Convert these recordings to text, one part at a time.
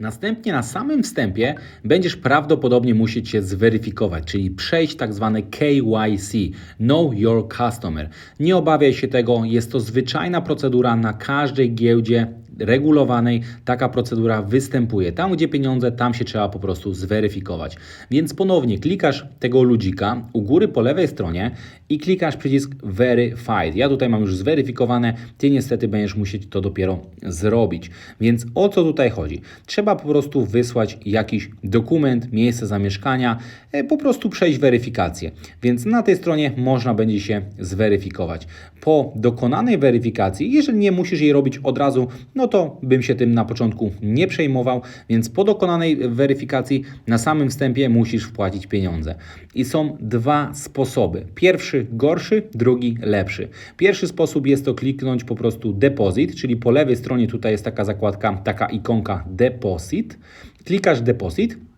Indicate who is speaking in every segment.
Speaker 1: Następnie na samym wstępie będziesz prawdopodobnie musieć się zweryfikować, czyli przejść tak zwane KYC, Know Your Customer. Nie obawiaj się tego, jest to zwyczajna procedura na każdej giełdzie regulowanej taka procedura występuje. Tam, gdzie pieniądze, tam się trzeba po prostu zweryfikować. Więc ponownie klikasz tego ludzika u góry po lewej stronie i klikasz przycisk Verified. Ja tutaj mam już zweryfikowane, ty niestety będziesz musieć to dopiero zrobić. Więc o co tutaj chodzi? Trzeba po prostu wysłać jakiś dokument, miejsce zamieszkania, e, po prostu przejść weryfikację. Więc na tej stronie można będzie się zweryfikować. Po dokonanej weryfikacji, jeżeli nie musisz jej robić od razu, no to bym się tym na początku nie przejmował, więc po dokonanej weryfikacji na samym wstępie musisz wpłacić pieniądze. I są dwa sposoby. Pierwszy gorszy, drugi lepszy. Pierwszy sposób jest to kliknąć po prostu deposit, czyli po lewej stronie tutaj jest taka zakładka, taka ikonka deposit. Klikasz deposit.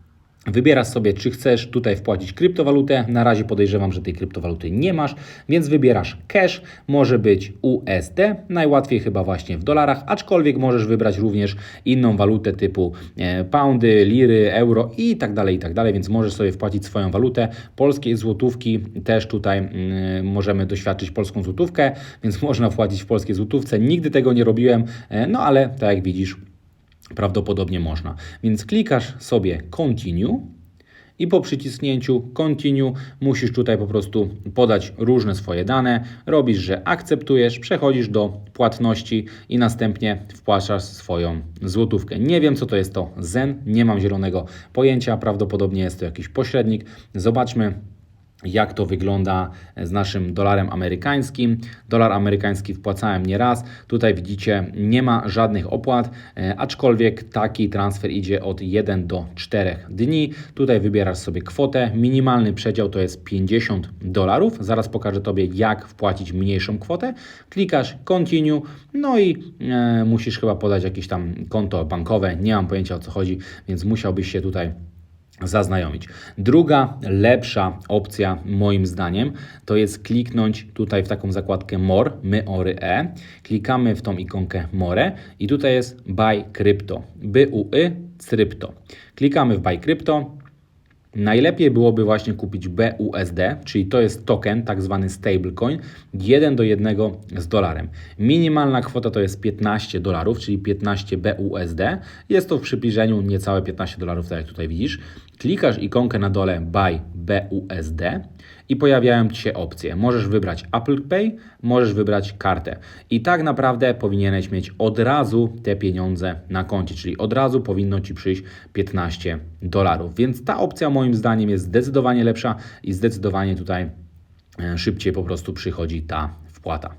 Speaker 1: Wybierasz sobie, czy chcesz tutaj wpłacić kryptowalutę. Na razie podejrzewam, że tej kryptowaluty nie masz, więc wybierasz cash, może być USD, najłatwiej chyba właśnie w dolarach, aczkolwiek możesz wybrać również inną walutę typu e, poundy, liry, euro i tak dalej, i tak dalej, więc możesz sobie wpłacić swoją walutę. Polskie złotówki też tutaj mm, możemy doświadczyć polską złotówkę, więc można wpłacić w polskie złotówce. Nigdy tego nie robiłem, e, no ale tak jak widzisz, Prawdopodobnie można. Więc klikasz sobie Continue i po przyciśnięciu Continue musisz tutaj po prostu podać różne swoje dane. Robisz, że akceptujesz, przechodzisz do płatności i następnie wpłacasz swoją złotówkę. Nie wiem, co to jest to Zen, nie mam zielonego pojęcia. Prawdopodobnie jest to jakiś pośrednik. Zobaczmy jak to wygląda z naszym dolarem amerykańskim. Dolar amerykański wpłacałem nieraz. Tutaj widzicie, nie ma żadnych opłat, e, aczkolwiek taki transfer idzie od 1 do 4 dni. Tutaj wybierasz sobie kwotę. Minimalny przedział to jest 50 dolarów. Zaraz pokażę Tobie, jak wpłacić mniejszą kwotę. Klikasz Continue, no i e, musisz chyba podać jakieś tam konto bankowe. Nie mam pojęcia o co chodzi, więc musiałbyś się tutaj zaznajomić. Druga, lepsza opcja moim zdaniem to jest kliknąć tutaj w taką zakładkę More, my ory e. Klikamy w tą ikonkę More i tutaj jest Buy Crypto, by u y crypto. Klikamy w Buy Crypto. Najlepiej byłoby właśnie kupić BUSD, czyli to jest token, tak zwany stablecoin, 1 do 1 z dolarem. Minimalna kwota to jest 15 dolarów, czyli 15 BUSD. Jest to w przybliżeniu niecałe 15 dolarów, tak jak tutaj widzisz. Klikasz ikonkę na dole Buy BUSD i pojawiają Ci się opcje. Możesz wybrać Apple Pay, możesz wybrać kartę. I tak naprawdę powinieneś mieć od razu te pieniądze na koncie, czyli od razu powinno Ci przyjść 15 dolarów. Więc ta opcja moim zdaniem jest zdecydowanie lepsza i zdecydowanie tutaj e, szybciej po prostu przychodzi ta wpłata.